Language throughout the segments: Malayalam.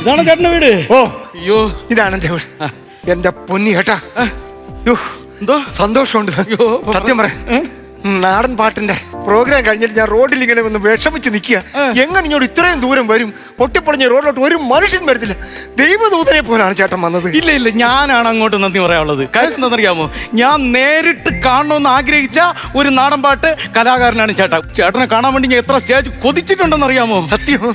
ഇതാണ് ചേട്ടന്റെ വീട്. ഓ. അയ്യോ. ഇതാണ് എന്റെ വീട്. എന്റെ പൊന്നി കേട്ടാ സന്തോഷമുണ്ട്. സത്യം പറ. നാടൻ പാട്ടിന്റെ പ്രോഗ്രാം കഴിഞ്ഞിട്ട് ഞാൻ റോഡിൽ ഇങ്ങനെ ഒന്ന് വിഷമിച്ച് നിൽക്കുക. എങ്ങനെ ഇങ്ങോട്ട് ഇത്രയും ദൂരം വരും? പൊട്ടിപ്പൊളിഞ്ഞ റോഡിലോട്ട് ഒരു മനുഷ്യൻ വരത്തില്ല. ദൈവദൂതനെ പോലാണ് ചേട്ടൻ വന്നത്. ഇല്ല ഇല്ല ഞാനാണ് അങ്ങോട്ട് നന്ദി പറയാനുള്ളത്. കാര്യം എന്താണെന്നറിയാമോ ഞാൻ നേരിട്ട് കാണണമെന്ന് ആഗ്രഹിച്ച ഒരു നാടൻ പാട്ട് കലാകാരനാണ് ചേട്ടാ ചേട്ടനെ കാണാൻ വേണ്ടി ഞാൻ എത്ര സ്റ്റേജ് കൊതിച്ചിട്ടുണ്ടെന്ന് അറിയാമോ? സത്യം.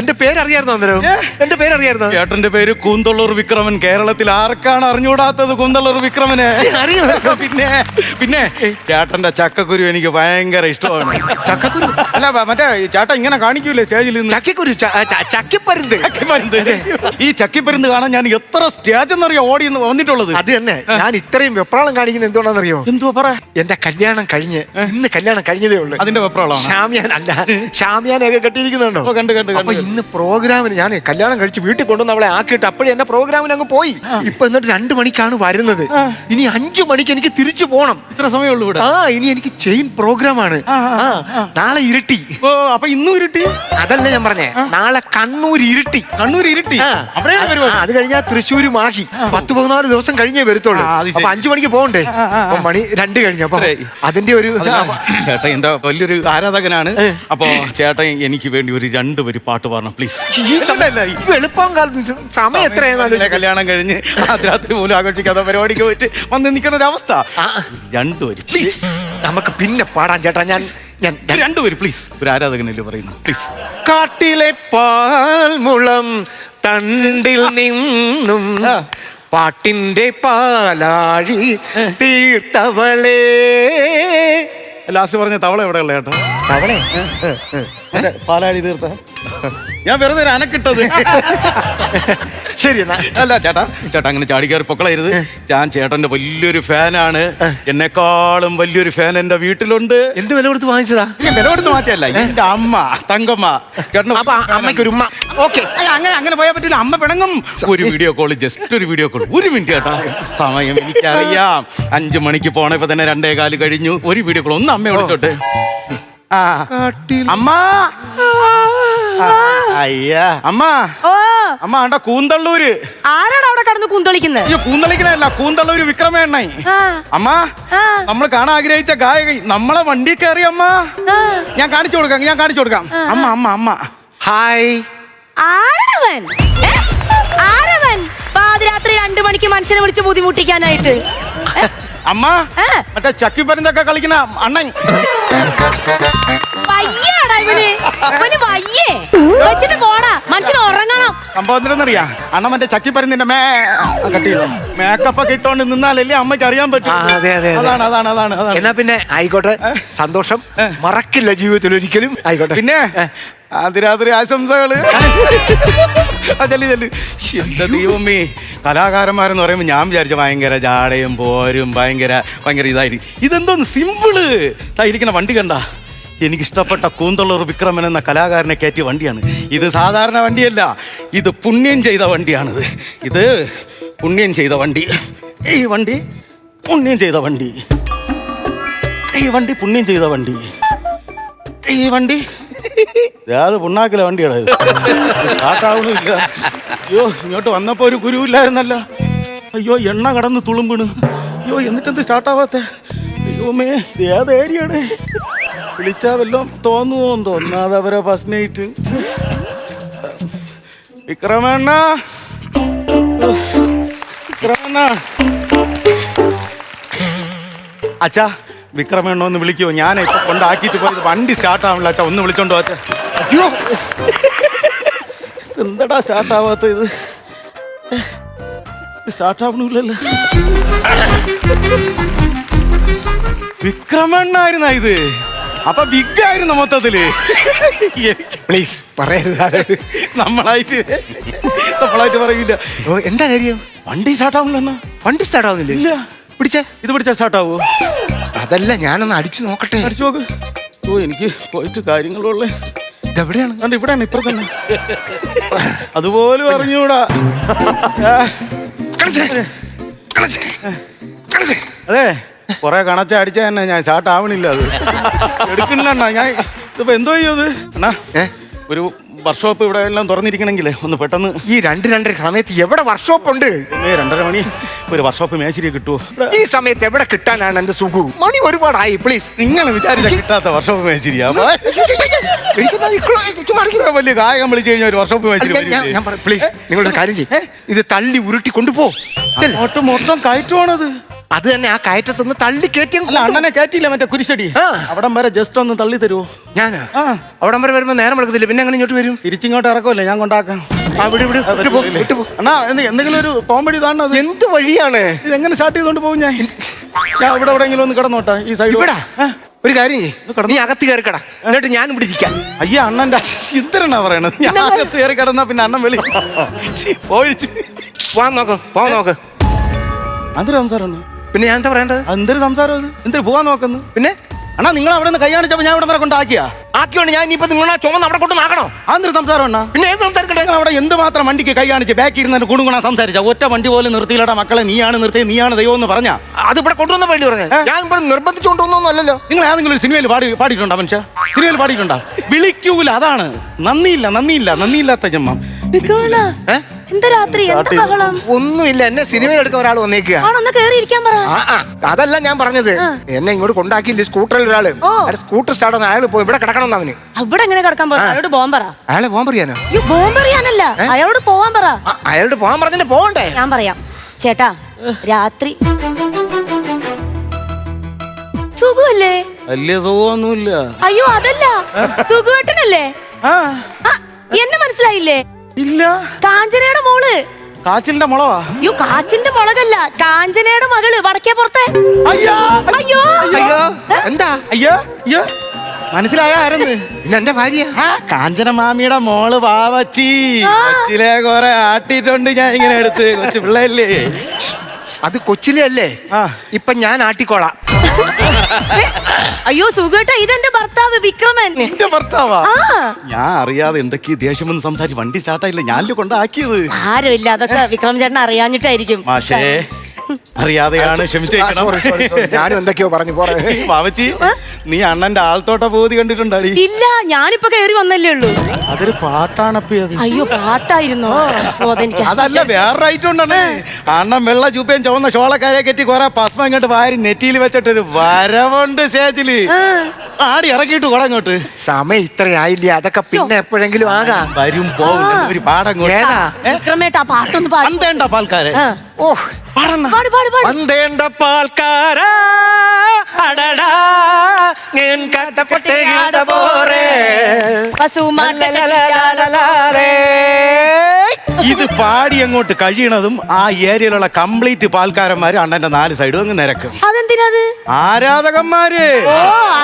എന്റെ പേരറിയായിരുന്നോ അന്നേരം? എന്റെ പേരറിയായിരുന്നോ? ചേട്ടന്റെ പേര് കൂന്തള്ളൂർ വിക്രമൻ. കേരളത്തിൽ ആർക്കാണ് അറിഞ്ഞുകൂടാത്തത് കൂന്തള്ളൂർ വിക്രമനെ? അറിയോ. പിന്നെ പിന്നെ ചേട്ടന്റെ ചക്കക്കുരു എനിക്ക് ഭയങ്കര ഇഷ്ടമാണ്. ചക്കക്കുരു? അല്ല മറ്റേ ചേട്ടാ ഇങ്ങനെ കാണിക്കൂലേ സ്റ്റേജിൽ നിന്ന്? ചക്കിക്കുരു ചക്കിപ്പരുന്ത്. ചക്കിപ്പരുന്ത്. ഈ ചക്കിപ്പരുന്ത് കാണാൻ ഞാൻ എത്ര സ്റ്റേജ് എന്നറിയോ ഓടി വന്നിട്ടുള്ളത്? അത് തന്നെ. ഞാൻ ഇത്രയും വെപ്രാളം കാണിക്കുന്നത് എന്തുകൊണ്ടാണെന്നറിയോ? എന്തുവാ പറ? എന്റെ കല്യാണം കഴിഞ്ഞ് ഇന്ന് കല്യാണം കഴിഞ്ഞതേ ഉള്ളൂ. അതിന്റെ വെപ്രാളാണ് ഷാമിയാൻ അല്ല ഷാമിയാനൊക്കെ കെട്ടിയിരിക്കുന്നുണ്ടോ? കണ്ടു കണ്ടു കണ്ട്, അപ്പൊ. ഇന്ന് പ്രോഗ്രാമിന് ഞാൻ കല്യാണം കഴിച്ച് വീട്ടിൽ കൊണ്ടുവന്ന് അവളെ ആക്കിയിട്ട് അപ്പോഴും എന്റെ പ്രോഗ്രാമിന് അങ്ങ് പോയി. ഇപ്പൊ എന്നിട്ട് രണ്ടു മണിക്കാണ് വരുന്നത്. ഇനി അഞ്ചു മണിക്ക് എനിക്ക് തിരിച്ചു പോകണം ഇത്ര സമയമുള്ളൂ ഇവിടെ. ആ ഇനി എനിക്ക് ചെയിൻ പ്രോഗ്രാമാണ്. നാളെ ഇരുട്ടി. ഓ അപ്പൊ ഇന്നും ഇരുട്ടി? അതല്ല ഞാൻ പറഞ്ഞേ നാളെ കണ്ണൂർ ഇരുട്ടി. കണ്ണൂർ ഇരുട്ടി? അത് കഴിഞ്ഞാൽ തൃശ്ശൂര് മാഹി. പത്ത് പതിനാല് ദിവസം കഴിഞ്ഞേ വരത്തുള്ളൂ. അപ്പൊ അഞ്ചു മണിക്ക് പോകണ്ടേ. മണി രണ്ട് കഴിഞ്ഞു. അപ്പൊ അതിന്റെ ഒരു ചേട്ടൻ എന്റെ വലിയൊരു ആരാധകനാണ്. അപ്പൊ ചേട്ടൻ എനിക്ക് വേണ്ടി ഒരു രണ്ട് വരി പാട്ട് പാടണം പ്ലീസ് എളുപ്പം സമയം എത്രയാണെന്നാലും കല്യാണം കഴിഞ്ഞ് രാത്രി പോലും ആഘോഷിക്കാത്ത പരിപാടിക്ക് പോയിട്ട് വന്ന് നിൽക്കണ ഒരു അവസ്ഥ രണ്ടു വരി. പ്ലീസ് നമുക്ക് പിന്നെ പാടാൻ ചേട്ടാ. ഞാൻ ഞാൻ രണ്ടു വരി പ്ലീസ് ഒരു ആരാധകനല്ലേ പറയുന്നു പ്ലീസ് കാട്ടിലെ പാൽമുളം തണ്ടിൽ നിന്നും പാട്ടിന്റെ പാലാഴി തീർത്തവളേ. ലാസ്റ്റ് പറഞ്ഞ തവള എവിടെയുള്ള ചേട്ടാ? തവളെ? പാലാഴി തീർത്ത? ഞാൻ വെറുതെ ഒരു അനക്കിട്ടത്. ശരി അല്ല ചേട്ടാ ചേട്ടാ അങ്ങനെ ചാടിക്കയറി പൊക്കളരുത് ഞാൻ ചേട്ടന്റെ വലിയൊരു ഫാനാണ്. എന്നെക്കാളും വലിയൊരു ഫാൻ എന്റെ വീട്ടിലുണ്ട്. എന്ത് വില കൊടുത്ത് വാങ്ങിച്ചതാ? ഞാൻ വില കൊടുത്ത് വാങ്ങിച്ചല്ല എന്റെ അമ്മ തങ്കമ്മ. ചേട്ടൻ അമ്മയ്ക്ക് ഒരു ഉമ്മ. ഓക്കെ. അങ്ങനെ അങ്ങനെ പോയാൽ പറ്റില്ല അമ്മ പിണങ്ങും. ഒരു വീഡിയോ കോൾ ജസ്റ്റ് ഒരു വീഡിയോ കോൾ ഒരു മിനിറ്റ് ചേട്ടാ. സമയം എനിക്കറിയാം. അഞ്ചു മണിക്ക് പോണ ഇപ്പൊ തന്നെ രണ്ടേ കാൽ കഴിഞ്ഞു. ഒരു വീഡിയോ കോൾ ഒന്ന് അമ്മയെ വിളിച്ചോട്ടെ. അമ്മ. അയ്യാ. അമ്മ. ഓ. അമ്മ ആണ്ട കൂന്തള്ളൂര്. ആരാണ് അവിടെ കടന്ന് കൂന്തളിക്കുന്നത്? അയ്യോ കൂന്തളിക്കണല്ല കൂന്തള്ളൂര് വിക്രമേണ്ണായി ആ. അമ്മ ആ. നമ്മൾ കാണാൻ ആഗ്രഹിച്ച ഗായക നമ്മളെ വണ്ടി കയറി അമ്മ. ഞാൻ കാണിച്ചു കൊടുക്കാം ഞാൻ കാണിച്ചു കൊടുക്കാം. അമ്മ അമ്മ അമ്മ. ഹായ്. ആരവൻ? ഏ? ആരവൻ? പാതിരാത്രി രണ്ടു മണിക്ക് മനുഷ്യനെ വിളിച്ച് ബുദ്ധിമുട്ടിക്കാനായിട്ട്. ഏ? അമ്മ ഏ? മറ്റേ ചക്കിപ്പരുന്തൊക്കെ കളിക്കുന്ന അണ്ണൻ. വയ്യാടാ ഇവന്. ഇവന് വയ്യേ. വെച്ചിട്ട് പോടാ. ഉറങ്ങണം. ചക്കിപ്പരുന്നിന്റെ മേ കട്ടി മേക്കപ്പ് ഒക്കെ ഇട്ടോണ്ട് നിന്നാലല്ലേ അമ്മയ്ക്ക് അറിയാൻ പറ്റും. ആ, അതെ, അതെ, അതെ. അതാണ് അതാണ് അതാണ് അതാണ്. എന്നാ പിന്നെ ആയിക്കോട്ടെ. സന്തോഷം. മറക്കില്ല ജീവിതത്തിൽ ഒരിക്കലും. ആയിക്കോട്ടെ. പിന്നെ അതിരാത്രി ആശംസകൾ. ചെല്ല് ദൈവമേ. കലാകാരന്മാരെന്ന് പറയുമ്പോൾ ഞാൻ വിചാരിച്ച ഭയങ്കര ജാടയും പോരും ഭയങ്കര ഭയങ്കര ഇതായിരിക്കും. ഇതെന്തോന്ന് സിമ്പിൾ. ഇരിക്കുന്ന വണ്ടി കണ്ട. എനിക്കിഷ്ടപ്പെട്ട കൂന്തള്ളൂർ വിക്രമൻ എന്ന കലാകാരനെ കയറ്റിയ വണ്ടിയാണ്. ഇത് സാധാരണ വണ്ടിയല്ല. ഇത് പുണ്യം ചെയ്ത വണ്ടിയാണിത്. ഇത് പുണ്യം ചെയ്ത വണ്ടി. ഈ വണ്ടി. പുണ്യം ചെയ്ത വണ്ടി. ഈ വണ്ടി പുണ്യം ചെയ്ത വണ്ടി. ഈ വണ്ടി. അത് പുണ്ണാക്കിലെ വണ്ടിയാണ് ഇത്? സ്റ്റാർട്ടാവുന്നില്ല അയ്യോ ഇങ്ങോട്ട് വന്നപ്പോ ഒരു ഗുരുവില്ലായിരുന്നല്ലോ. അയ്യോ എണ്ണ കടന്ന് തുളുമ്പിണ്. അയ്യോ എന്നിട്ടെന്ത് സ്റ്റാർട്ടാവാത്ത? അയ്യോ മേ ഇത് ഏത് ഏരിയാണ് വിളിച്ചാ വല്ലോ തോന്നുമോ തോന്നാതെ അവരെ ഫസ്റ്റ് നൈറ്റ് വിക്രമണ്ണ. വിക്രമണ്ണ. അച്ഛാ. വിക്രമണ്ണ ഒന്ന് വിളിക്കുമോ ഞാൻ ഇപ്പൊ കൊണ്ടാക്കിയിട്ട് പോയത് വണ്ടി സ്റ്റാർട്ട് ആവണില്ല. അച്ഛാ ഒന്ന് വിളിച്ചോണ്ട് പോച്ച അയ്യോ. എന്തടാ സ്റ്റാർട്ട് ആവാത്ത ഇത് സ്റ്റാർട്ട് ആവണില്ലല്ലോ. വിക്രമണ്ണായിരുന്ന ഇത്? അപ്പൊ ബിഗ് ആയിരുന്നു മൊത്തത്തിൽ. പ്ലീസ് പറയരുത് നമ്മളായിട്ട് നമ്മളായിട്ട് പറയില്ല. എന്താ കാര്യം? വണ്ടി സ്റ്റാർട്ട് ആവണില്ല വണ്ടി സ്റ്റാർട്ട് ആവുന്നില്ല? ഇല്ല. പിടിച്ചേ. ഇത് പിടിച്ചാ സ്റ്റാർട്ട് ആവോ? അതല്ല ഞാനൊന്ന് അടിച്ചു നോക്കട്ടെ. അടിച്ചു നോക്ക്. ഓ എനിക്ക് പോയിട്ട് കാര്യങ്ങളുള്ളേ. ഇതെവിടെയാണ് കണ്ട ഇവിടെയാണ് ഇപ്പൊ തന്നെ. അതുപോലെ അറിഞ്ഞൂടാ കളിച്ചേ. അതെ കുറെ കണച്ച അടിച്ച തന്നെ ഞാൻ ചാട്ടാവണില്ല അത്. എടുക്കണില്ല ഞാൻ ഇതിപ്പോ എന്തോ ചെയ്യത് അണ്ണാ ഏ? ഒരു വർക്ക്ഷോപ്പ് ഇവിടെ എല്ലാം തുറന്നിരിക്കണമെങ്കിലേ ഒന്ന് പെട്ടെന്ന് ഈ രണ്ട് രണ്ടര സമയത്ത് എവിടെ വർക്ക്ഷോപ്പ് ഉണ്ട് ഏ രണ്ടര മണി. ഒരു വർക്ക്ഷോപ്പ് മേശരി കിട്ടുമോ ഈ സമയത്ത് എവിടെ കിട്ടാനാണ് എന്റെ സുഖു? മണി ഒരുപാടായി പ്ലീസ് നിങ്ങൾ വിചാരിച്ച കിട്ടാത്ത വർക്ക്ഷോപ്പ് മേശരിയാ. ഇത്ര വലിയ ഗായകം വിളിച്ചു കഴിഞ്ഞാൽ ഒരു വർക്ക്ഷോപ്പ് മേശരി ഞാൻ- പ്ലീസ് നിങ്ങളുടെ കാര്യം ചെയ്യ്. ഇത് തള്ളി ഉരുട്ടി കൊണ്ടുപോ. ചെല്ല്. മൊത്തം കയറ്റുവാണത്. അത് തന്നെ ആ കയറ്റത്തൊന്ന് തള്ളി കയറ്റിയ അല്ല അണ്ണനെ കയറ്റിയില്ല മറ്റേ കുരിശടി. ആ. അവിടം വരെ ജസ്റ്റ് ഒന്ന് തള്ളി തരുമോ ഞാൻ ആ. അവിടം വരെ വരുമ്പോ നേരം എടുക്കത്തില്ല. പിന്നെ അങ്ങനെ ഇങ്ങോട്ട് വരും. തിരിച്ചിങ്ങോട്ട് ഇറക്കുമല്ലേ ഞാൻ കൊണ്ടാക്കാം. ആ വിട് വിട്. വിട്ടു പോ വിട്ടു പോ. അണ്ണാ എന്ത് എന്തെങ്കിലും ഒരു കോമഡി താണത് എന്ത് വഴിയാണ്? ഇത് എങ്ങനെ സ്റ്റാർട്ട് ചെയ്തോണ്ട് പോകും ഞാൻ? ഞാൻ ഇവിടെ എവിടെയെങ്കിലും ഒന്ന് കിടന്നോട്ടെ? ഈ സൈഡ് ഇവിടെ? ഒരു കാര്യം ചെയ്യ്. നീ അകത്ത് കയറി കടാ. എന്നിട്ട് ഞാൻ ഇവിടെ ഇരിക്കാം. അയ്യ അണ്ണന്റെ ഇന്തരണ പറയണത്. ഞാൻ അകത്ത് കയറി കിടന്നാ പിന്നെ അണ്ണൻ വെളി. പോയിച്ച് പോവാൻ നോക്ക്. പോവാൻ നോക്ക്. എന്തൊരു സംസാരം പിന്നെ ഞാൻ എന്താ പറയേണ്ടത്? എന്തൊരു സംസാരം അത് എന്തൊരു പോവാൻ നോക്കുന്നു? പിന്നെ? അണ്ണാ നിങ്ങൾ അവിടെ നിന്ന് കൈ കാണിച്ചപ്പോ ഞാൻ ഇവിടെ വരെ കൊണ്ടാക്കിയാ? ആക്കിയോണ്ട് ഞാൻ ഇനിയിപ്പോ നിങ്ങളെ ചുമന്ന് അവിടെ കൊണ്ട് നാക്കണോ? അതൊരു സംസാരം അണ്ണാ? പിന്നെ ഏത് സംസാരിക്കട്ടെ? നിങ്ങൾ അവിടെ എന്ത് മാത്രം വണ്ടിക്ക് കൈ കാണിച്ച് ബാക്കി ഇരുന്ന് കുണുകുണ സംസാരിച്ച? ഒറ്റ വണ്ടി പോലും നിർത്തിയില്ലടാ മക്കളെ നീയാണ് നിർത്തി നീയാണ് ദൈവം എന്ന് പറഞ്ഞാ? അത് ഇവിടെ കൊണ്ടുവന്ന വേണ്ടി പറഞ്ഞു. ഞാൻ ഇവിടെ നിർബന്ധിച്ചു അല്ലല്ലോ. നിങ്ങൾ ഏതെങ്കിലും ഒരു സിനിമയിൽ പാടി പാടിയിട്ടുണ്ടോ മനുഷ്യ? സിനിമയിൽ പാടിയിട്ടുണ്ടോ? വിളിക്കൂല അതാണ്. നന്ദിയില്ല നന്ദിയില്ല നന്ദിയില്ലാത്ത ജമ്മ ഏഹ്? എന്താ രാത്രി? എന്താ ബഹളം? ഒന്നുമില്ല. എന്നെ സിനിമയിൽ എടുക്കാൻ ഒരാൾ വന്നേക്കുക ആണൊന്ന് കേറി ഇരിക്കാൻ പറ. ആ ആ. അതല്ല ഞാൻ പറഞ്ഞത്. എന്നെ ഇങ്ങോട്ട് കൊണ്ടാക്കിയില്ല സ്കൂട്ടറിൽ ഒരാൾ. അയാൾ സ്കൂട്ടർ സ്റ്റാർട്ട് ആണ് അയാൾ പോയി. ഇവിടെ കിടക്കണം അവന്. അവിടെ എങ്ങനെ കിടക്കാൻ പറ? അയാളോട് പോവാൻ പറ. അയാളെ പോകാൻ പറയാനോ? അയാളോട് പോവാൻ പറ. അയാളോട് പോകാൻ പറഞ്ഞിട്ട് പോകണ്ടേ? ഞാൻ പറയാം. ചേട്ടാ രാത്രി. സുഖമല്ലേ വലിയ സുഖമൊന്നുമില്ല. അയ്യോ അതല്ല. സുഖുവേട്ടനല്ലേ എന്നെ മനസ്സിലായില്ലേ? ഇല്ല. കാഞ്ചനയുടെ മോൾ. കാച്ചിലിന്റെ മുളവാ? അയ്യോ കാച്ചിന്റെ മുളകല്ല. കാഞ്ചനയുടെ മകൾ വടക്കേ പുറത്തെ. അയ്യോ. അയ്യോ. അയ്യോ. എന്താ? അയ്യോ. അയ്യോ. മനസ്സിലായ ആരെന്ന്? പിന്നെ എന്റെ ഭാര്യ. കാഞ്ചന മാമിയുടെ മോൾ വാവച്ചി. കൊച്ചിലെ കൊറേ ആട്ടിട്ടുണ്ട് ഞാൻ ഇങ്ങനെ എടുത്ത്. കൊച്ചു പിള്ളേല്ലേ അത് കൊച്ചിലെ അല്ലേ? ഇപ്പൊ ഞാൻ ആട്ടിക്കോളാം. അയ്യോ സുഖേട്ട ഇതെന്റെ ഭർത്താവ് വിക്രമൻ. എന്റെ ഭർത്താവാ? ആ. ഞാൻ അറിയാതെ എന്തൊക്കെ ദേഷ്യം വന്ന് സംസാരിച്ച് വണ്ടി സ്റ്റാർട്ടായില്ല ഞാനിൽ കൊണ്ടാക്കിയത്. ആരുമില്ല അതൊക്കെ വിക്രം ചേട്ടൻ അറിയാഞ്ഞിട്ടായിരിക്കും. മാഷേ. അറിയാതെയാണ് ക്ഷമിച്ചേക്കണം. ഞാനും എന്തൊക്കെയോ പറഞ്ഞു. പോറേ. വാവച്ചി നീ അണ്ണന്റെ ആൾത്തോട്ട പോതി കണ്ടിട്ടുണ്ടാടി ഇല്ല ഞാനിപ്പോ കയറി വന്നല്ലേ ഉള്ളൂ. അതൊരു പാട്ടാണപ്പി അത്. അയ്യോ പാട്ടായിരുന്നോ? ഓ, അതെനിക്ക് അതല്ല വേറെ ഐറ്റം ഉണ്ടെന്ന് അണ്ണൻ വെള്ള ചൂപ്പയും ചുവന്ന ഷോളക്കാരെ കെറ്റി കുറെ പസ്മ ഇങ്ങോട്ട് വാരി നെറ്റിയിൽ വെച്ചിട്ടൊരു വരവുണ്ട് സ്റ്റേജിൽ. ആടി ഇറക്കിയിട്ട് കൂടെ അങ്ങോട്ട് സമയം ഇത്രയായില്ല അതൊക്കെ പിന്നെ എപ്പോഴെങ്കിലും ആകാം. വരും പോവും ഒരു പാടം ഏതാ? വിക്രമേട്ട ആ പാട്ടൊന്ന് പാടി. ആ. ഓ വന്തേണ്ട പാൽക്കാരാ അടടാ ഞാൻ കട്ടപ്പെട്ട പോറേ പശുമാട്ട ഇത് പാടി അങ്ങോട്ട് കഴിയണതും ആ ഏരിയയിലുള്ള കംപ്ലീറ്റ് പാൽക്കാരന്മാര് അണ്ണന്റെ നാല് സൈഡും അങ്ങ് നിരക്കും. അതെന്തിനത്? ആരാധകന്മാര്? ഓ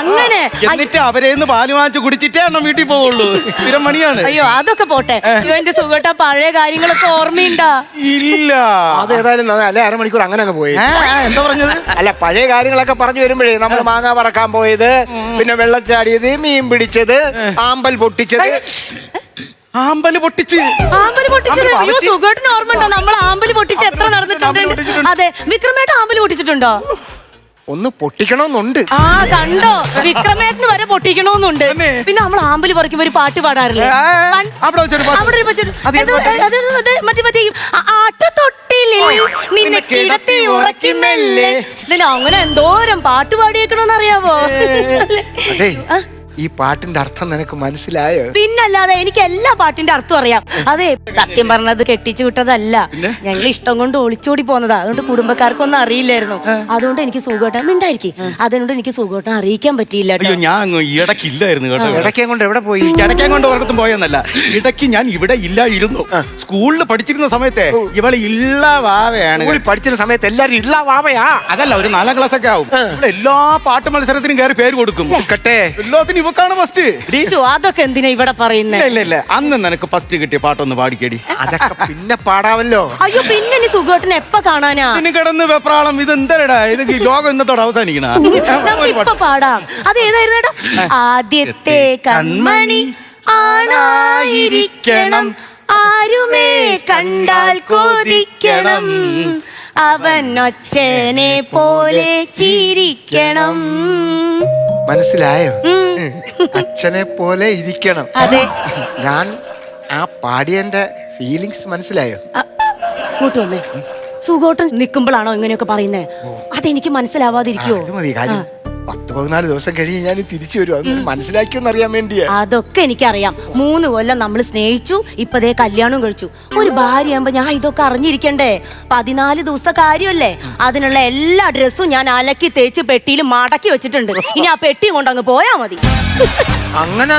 അങ്ങനെ. എന്നിട്ട് അവരെ പാൽ വാങ്ങിച്ച് കുടിച്ചിട്ടേ അണ്ണൻ വീട്ടിൽ പോവുള്ളൂ. സ്ഥിരം മണിയാണ് അയ്യോ അതൊക്കെ പോട്ടെ. ഇവന്റെ എന്റെ സുഖട്ട പഴയ കാര്യങ്ങളൊക്കെ ഓർമ്മയുണ്ടാ? ഇല്ല. അത് ഏതായാലും അല്ലെ? അരമണിക്കൂർ അങ്ങനെ അങ്ങ് പോയി. എന്താ പറഞ്ഞത്? അല്ല പഴയ കാര്യങ്ങളൊക്കെ പറഞ്ഞു വരുമ്പോഴേ നമ്മൾ മാങ്ങ പറക്കാൻ പോയത് പിന്നെ വെള്ളച്ചാടിയത് മീൻ പിടിച്ചത് ആമ്പൽ പൊട്ടിച്ചത്. ആമ്പൽ പൊട്ടിച്ച്. ആമ്പൽ പൊട്ടിച്ചത് ആമ്പൽ അയ്യോ പൊട്ടിച്ച്. നമ്മൾ ആമ്പൽ പൊട്ടിച്ച് എത്ര നടന്നിട്ടുണ്ട്? അതെ വിക്രമേട്ട ആമ്പൽ പൊട്ടിച്ചിട്ടുണ്ടോ? ഒന്ന് പൊട്ടിക്കണമെന്നുണ്ട്. ആ കണ്ടോ? വിക്രമേട്ടന് വരെ പൊട്ടിക്കണമെന്നുണ്ട്? പിന്നെ നമ്മൾ ആമ്പൽ പറിക്കുമ്പോ ഒരു പാട്ട് പാടാറില്ലേ? അവിടെ മറ്റേ മറ്റേ ഈ നിന്നെ കിടത്തി ഉറക്കി മെല്ലെ. ഇതിന് അങ്ങനെ എന്തോരം പാട്ട് പാടിയേക്കണോന്നറിയാവോ ഈ പാട്ടിന്റെ അർത്ഥം നിനക്ക് മനസ്സിലായോ? പിന്നല്ലാതെ എനിക്ക് എല്ലാ പാട്ടിന്റെ അർത്ഥം അറിയാം. അതെ സത്യം പറഞ്ഞത് കെട്ടിച്ചു വിട്ടതല്ല. ഞങ്ങൾ ഇഷ്ടം കൊണ്ട് ഒളിച്ചോടി പോന്നതാ. അതുകൊണ്ട് കുടുംബക്കാർക്കൊന്നും അറിയില്ലായിരുന്നു. അതുകൊണ്ട് എനിക്ക് സുഖോട്ടം ഉണ്ടായിരിക്കും അതുകൊണ്ട് എനിക്ക് സുഖോട്ടം അറിയിക്കാൻ പറ്റിയില്ല അയ്യോ ഞാൻ ഇടയ്ക്കില്ലായിരുന്നു ഇടയ്ക്ക് ഇല്ലായിരുന്നു കേട്ടോ. ഇടയ്ക്കേ കൊണ്ട് എവിടെ പോയി? ഇടയ്ക്കാൻ കൊണ്ട് ഒരിടത്തും പോയെന്നല്ല. ഇടയ്ക്ക് ഞാൻ ഇവിടെ ഇല്ലായിരുന്നു. സ്കൂളിൽ പഠിച്ചിരുന്ന സമയത്തെ ഇവൾ ഇള്ള വാവയാണ്. പഠിച്ചിരുന്ന സമയത്ത് എല്ലാരും ഇള്ള വാവയാ. അതല്ല ഒരു നാലാം ക്ലാസ് ഒക്കെ ആവും എല്ലാ പാട്ട് മത്സരത്തിനും കയറി പേര് കൊടുക്കും. കട്ടെ. എല്ലാത്തിനും ഇവക്കാണ് ഫസ്റ്റ് ശ്ശോ, അതൊക്കെ എന്തിനാ ഇവിടെ പറയുന്നേ? ഇല്ല ഇല്ല അന്ന് നിനക്ക് ഫസ്റ്റ് കിട്ടിയ പാട്ടൊന്ന് പാടിക്കേടി. അതൊക്കെ പിന്നെ പാടാവല്ലോ. അയ്യോ പിന്നെ നീ സുഖോട്ടനെ എപ്പ കാണാനാ? ഇതിന് കിടന്ന് വെപ്രാളം ഇത് എന്തരടാ? ഇത് ലോകം ഇന്നത്തോടെ അവസാനിക്കണ ഇപ്പൊ പാടാം. അത് ഏതായിരുന്നു ആദ്യത്തെ കൺമണി ആണായിരിക്കണം. ആരുമേ കണ്ടാൽ കൊതിക്കണം. അവൻ ഒച്ചനെ പോലെ ചിരിക്കണം. മനസ്സിലായോ? അച്ഛനെ പോലെ ഇരിക്കണം. അതെ. ഞാൻ ആ പാടിയന്റെ ഫീലിങ്സ് മനസ്സിലായോ? ഇങ്ങോട്ട് വന്നേ. സുഖോട്ടം നിക്കുമ്പോഴാണോ ഇങ്ങനെയൊക്കെ പറയുന്നത് അതെനിക്ക് മനസ്സിലാവാതിരിക്കോ അത് മതി കാര്യം. പത്ത് പതിനാല് ദിവസം കഴിഞ്ഞ് ഞാൻ തിരിച്ചു വരും. അത് മനസ്സിലാക്കിയോന്ന് അറിയാൻ വേണ്ടിയാ. അതൊക്കെ എനിക്കറിയാം. മൂന്ന് കൊല്ലം നമ്മൾ സ്നേഹിച്ചു ഇപ്പതേ കല്യാണം കഴിച്ചു. ഒരു ഭാര്യയാകുമ്പോ ഞാൻ ഇതൊക്കെ അറിഞ്ഞിരിക്കണ്ടേ? പതിനാല് ദിവസത്തെ കാര്യമല്ലേ? അതിനുള്ള എല്ലാ ഡ്രസ്സും ഞാൻ അലക്കി തേച്ച് പെട്ടിയിൽ മടക്കി വെച്ചിട്ടുണ്ട്. ഇനി ആ പെട്ടി കൊണ്ട് അങ്ങ് പോയാ മതി. അങ്ങനെ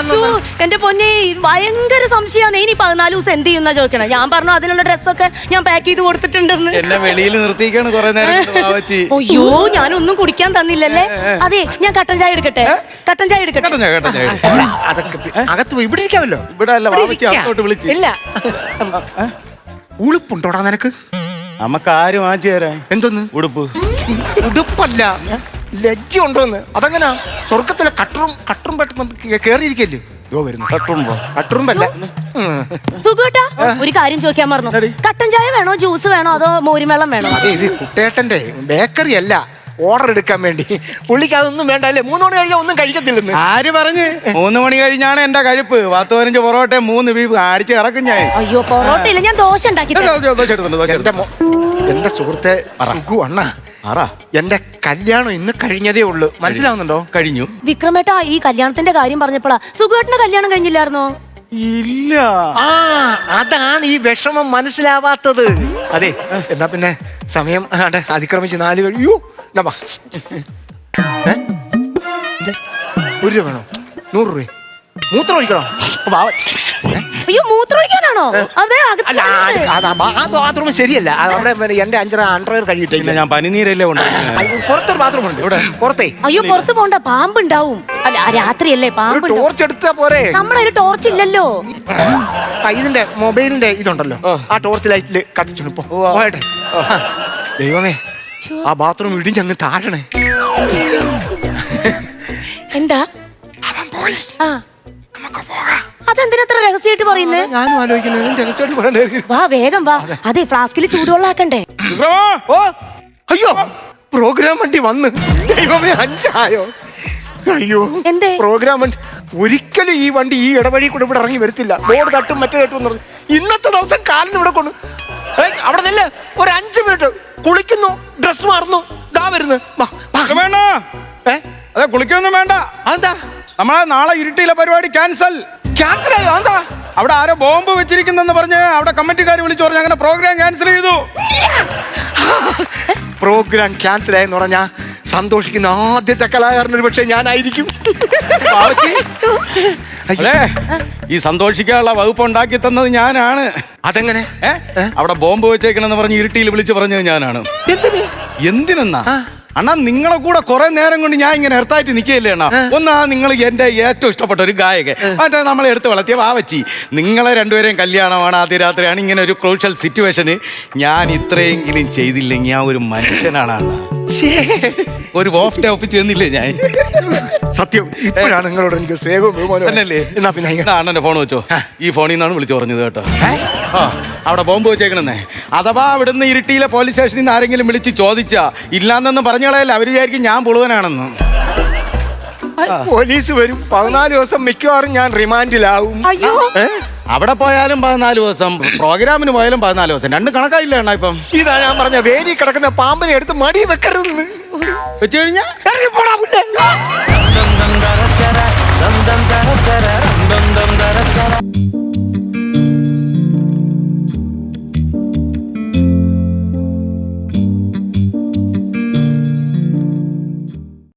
എന്റെ പൊന്നെ ഇത് ഭയങ്കര സംശയമാണ് ഇനി പതിനാല് ദിവസം എന്ത് ചെയ്യുന്ന ചോദിക്കണം? ഞാൻ പറഞ്ഞു അതിനുള്ള ഡ്രസ്സൊക്കെ ഞാൻ പാക്ക് ചെയ്ത് കൊടുത്തിട്ടുണ്ടെന്ന്. എന്നെ വെളിയിൽ നിർത്തിക്കാണ് കുറെ നേരം കൊണ്ട് വാവച്ചി അയ്യോ ഞാനൊന്നും കുടിക്കാൻ തന്നില്ലല്ലേ? അതെ ഞാൻ കട്ടൻ ചായ എടുക്കട്ടെ? കട്ടൻ ചായ എടുക്കട്ടെ? കേട്ടോ ഞാൻ കേട്ടോ ഞാൻ അതൊക്കെ പി- അകത്ത് പോയി ഇവിടെ ഇരിക്കാമല്ലോ ഇവിടെ അല്ല ഇവിടെ വാവച്ചി ഇരിക്കാം. അകത്തോട്ട് വിളിച്ച്. ഇല്ല. ഉളുപ്പുണ്ടോടാ നിനക്ക്? നമുക്ക് ആരും വാങ്ങിച്ചു തരാൻ എന്തൊന്ന്? ഉടുപ്പ്. ഉടുപ്പല്ല. ലജ്ജ ഉണ്ടോന്ന് അതങ്ങനെ? സ്വർഗത്തിലെ കട്ടറും കട്ടറും പെട്ടെന്ന് കേറിയിരിക്കല്ലേ? ഇതോ വരുന്നു. തട്ടുമ്പോ കട്ടറുമ്പല്ല. ഉം. സുഖേട്ടാ? ഒരു കാര്യം ചോദിക്കാൻ മറന്നു. എടി. കട്ടൻ ചായ വേണോ? ജ്യൂസ് വേണോ? അതോ മോരുമേളം വേണോ? അതെ ഇത് കുട്ടേട്ടന്റെ ബേക്കറി അല്ല. ഓർഡർ എടുക്കാൻ വേണ്ടി. പുള്ളിക്ക് അതൊന്നും വേണ്ട അല്ലേ മൂന്ന് മണി കഴിഞ്ഞാൽ ഒന്നും കഴിക്കത്തില്ലെന്ന്. ആര് പറഞ്ഞ്? മൂന്ന് മണി കഴിഞ്ഞാണ് എന്റെ കഴിപ്പ്. പത്ത് പതിനഞ്ച് പൊറോട്ട മൂന്ന് ബീഫ് അടിച്ച് ഇറക്കും ഞാൻ. അയ്യോ പൊറോട്ട ഇല്ല ഞാൻ ദോശ ഉണ്ടാക്കി ദോശ. ദോശ, ദോശ എടുത്തുണ്ട്, ദോശ എന്റെ എടുത്തുണ്ട്. മോ- എന്റെ സുഹൃത്തെ സുഖു അണ്ണ. ആറാ എന്റെ കല്യാണം ഇന്ന് കഴിഞ്ഞതേ ഉള്ളൂ. മനസ്സിലാവുന്നുണ്ടോ? കഴിഞ്ഞു. വിക്രമേട്ടാ ഈ കല്യാണത്തിന്റെ കാര്യം പറഞ്ഞപ്പോഴാ സുഖേട്ടന്റെ കല്യാണം കഴിഞ്ഞില്ലായിരുന്നോ? ഇല്ല. ആ അതാണ് ഈ വിഷമം മനസ്സിലാവാത്തത്. അതെ എന്നാ പിന്നെ സമയം അതിക്രമിച്ച് നാല് കഴിയൂ വാ. ഒരു രൂപ വേണോ? നൂറ് രൂപ മൂത്രം ഒഴിക്കണോ വാ. അയ്യോ മൂത്രമൊഴിക്കാനാണോ? അതെ അകത്ത് അല്ല ആ- അത് ആ ആ ബാത്റൂം ശരിയല്ല. ആ അവിടെ പിന്നെ എന്റെ അഞ്ചര അണ്ടർവെയർ പിന്നെ ഞാൻ പനിനീരല്ലേ ഉണ്ട് പുറത്തൊരു ബാത്റൂം ഉണ്ട്. ഇവിടെ പുറത്തേ. അയ്യോ പുറത്ത് പോണ്ട. പാമ്പുണ്ടാവും. അല്ല ആ രാത്രിയല്ലേ ഒരു പാമ്പുണ്ടാവും ടോർച്ച് എടുത്താ പോരെ. നമ്മളെ ഒരു ടോർച്ച് ഇല്ലല്ലോ. ആ, ഇതിന്റെ മൊബൈലിന്റെ ഇതുണ്ടല്ലോ. ആ. ടോർച്ച് ലൈറ്റിൽ കത്തിച്ചു പോ പോയട്ടെ ആ, ദൈവമേ ആ ബാത്റൂം ഇടിഞ്ഞങ്ങ് താഴണേ. എന്താ? അവൻ പോയി. ആ. അതെന്തിനത്ര രഹസ്യമായിട്ട് പറയുന്നേ? ഞാനും ആലോചിക്കുന്നത് ഇതിന്റെ രഹസ്യമായിട്ട് പറയണ്ടേ വാ വേഗം വാ. അതെ. ഫ്ലാസ്കിൽ ചൂടുവെള്ളാക്കണ്ടേ? ഓ അയ്യോ പ്രോഗ്രാം വണ്ടി വന്ന്. ദൈവമേ അഞ്ചായോ? അയ്യോ എന്തേ? പ്രോഗ്രാം വണ്ടി. ഒരിക്കലും ഈ വണ്ടി ഈ ഇടവഴി കൂടെ ഇവിടെ ഇറങ്ങി വരത്തില്ല. ബോർഡ് തട്ടും മറ്റേ തട്ടും എന്ന് പറഞ്ഞു. ഇന്നത്തെ ദിവസം കാലിന് ഇവിടെ കൊണ്ട്. അവിടെ നില്ല. ഒരു അഞ്ച് മിനിറ്റ്. കുളിക്കുന്നു ഡ്രസ് മാറുന്നു. ദാ വരുന്നു. ഏ? അതെ കുളിക്കൊന്നും വേണ്ട. അതെന്താ? നമ്മളെ നാളെ ഇരുട്ടിയിലെ പരിപാടി ക്യാൻസൽ ക്യാൻസൽ ആയോ? എന്താ അവിടെ ആരോ ബോംബ് വെച്ചിരിക്കുന്നെന്ന് പറഞ്ഞ് അവിടെ കമ്മിറ്റിക്കാർ വിളിച്ചു പറഞ്ഞു അങ്ങനെ പ്രോഗ്രാം ക്യാൻസൽ ചെയ്തു. പ്രോഗ്രാം ക്യാൻസൽ ആയെന്ന് പറഞ്ഞാ സന്തോഷിക്കുന്ന ആദ്യത്തെ കലാകാരൻ ഒരു പക്ഷേ ഞാനായിരിക്കും. അതെ ഈ സന്തോഷിക്കാനുള്ള വകുപ്പ് ഉണ്ടാക്കി തന്നത് ഞാനാണ്. അതെങ്ങനെ? ഏ? അവിടെ ബോംബ് വെച്ചേക്കണെന്ന് പറഞ്ഞ് ഇരുട്ടിയിൽ വിളിച്ചു പറഞ്ഞത് ഞാനാണ്. എന്തിന്? എന്തിനെന്നാ? അണ്ണാ നിങ്ങളെ കൂടെ കുറെ നേരം കൊണ്ട് ഞാൻ ഇങ്ങനെ എർത്തായിട്ട് നിൽക്കുകയല്ലേ അണ്ണാ? ഒന്നാ നിങ്ങൾ എന്റെ ഏറ്റവും ഇഷ്ടപ്പെട്ട ഒരു ഗായകൻ. മറ്റേ നമ്മൾ എടുത്ത് വളർത്തിയ വാവച്ചി. നിങ്ങളെ രണ്ടുപേരെയും കല്യാണമാണ് ആദ്യ രാത്രിയാണ് ഇങ്ങനെ ഒരു ക്രൂഷ്യൽ സിറ്റുവേഷന് ഞാൻ ഇത്രയെങ്കിലും ചെയ്തില്ലെങ്കിൽ ഞാൻ ഒരു മനുഷ്യനാണ് അണ്ണാ. ഒരു ഓഫ് ഡേ ഒപ്പിച്ച് തന്നില്ലേ ഞാൻ? സത്യം. ഇപ്പോഴാണ് നിങ്ങളോട് എനിക്ക് സ്നേഹവും ബഹുമാനവും. തന്നെയല്ലേ? എന്നാ പിന്നെ അണ്ണന്റെ ഫോൺ വെച്ചോ. ഈ ഫോണിൽ നിന്നാണ് വിളിച്ചു പറഞ്ഞത് കേട്ടോ. ആ അവിടെ ബോംബ് വെച്ചേക്കണെന്നേ. അഥവാ അവിടുന്ന് ഇരുട്ടിയിലെ പോലീസ് സ്റ്റേഷനിൽ നിന്ന് ആരെങ്കിലും വിളിച്ച് ചോദിച്ചാ ഇല്ലാന്നൊന്നും പറഞ്ഞോളയല്ല അവർ അവർ വിചാരിക്കും ഞാൻ പുളുവനാണെന്ന്. പോലീസ് വരും. പതിനാല് ദിവസം മിക്കവാറും ഞാൻ റിമാൻഡിലാവും? അവിടെ പോയാലും പതിനാല് ദിവസം പ്രോഗ്രാമിന് പോയാലും പതിനാല് ദിവസം രണ്ടും കണക്കായില്ല എണ്ണ ഇപ്പം ഇതാ ഞാൻ പറഞ്ഞ വേലി കിടക്കുന്ന പാമ്പിനെ എടുത്ത് മടി വെക്കരുത് വെച്ചു കഴിഞ്ഞാൽ